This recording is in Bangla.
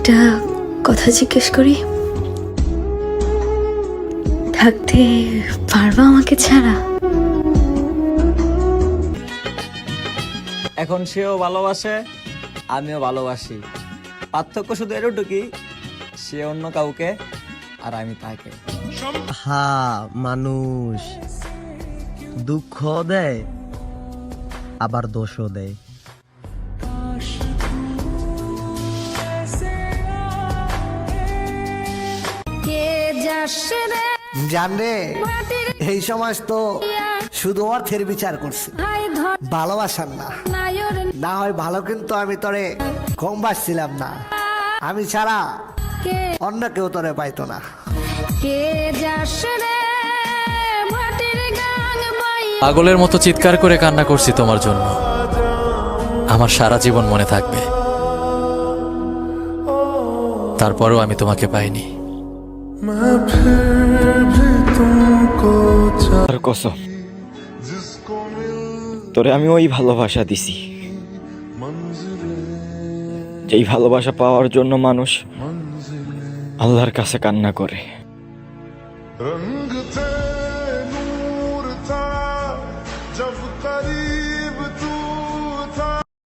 একটা কথা জিজ্ঞেস করি। থাকতে পারবা আমাকে ছাড়া? এখন সেও ভালোবাসে আমিও ভালোবাসি। পার্থক্য শুধু এটুকুই সে অন্য কাউকে আর আমি তাকে। হা মানুষ। দুঃখ দেয় আবার দোষও দেয়। জানরে এই সমাজ তো শুধু অর্থের বিচার করছে। ভালোবাসার না। না হয় ভালো কিন্তু আমি তোরে কম বাসছিলাম না। আমি ছাড়া অন্য কেউ তোরে পাইতো না। পাগলের মতো চিৎকার করে কান্না করছি তোমার জন্য। আমার সারা জীবন মনে থাকবে। তারপরও আমি তোমাকে পাইনি। তোরে আমি ওই ভালোবাসা দিছি। যেই ভালোবাসা পাওয়ার জন্য মানুষ আল্লাহর কাছে কান্না করে।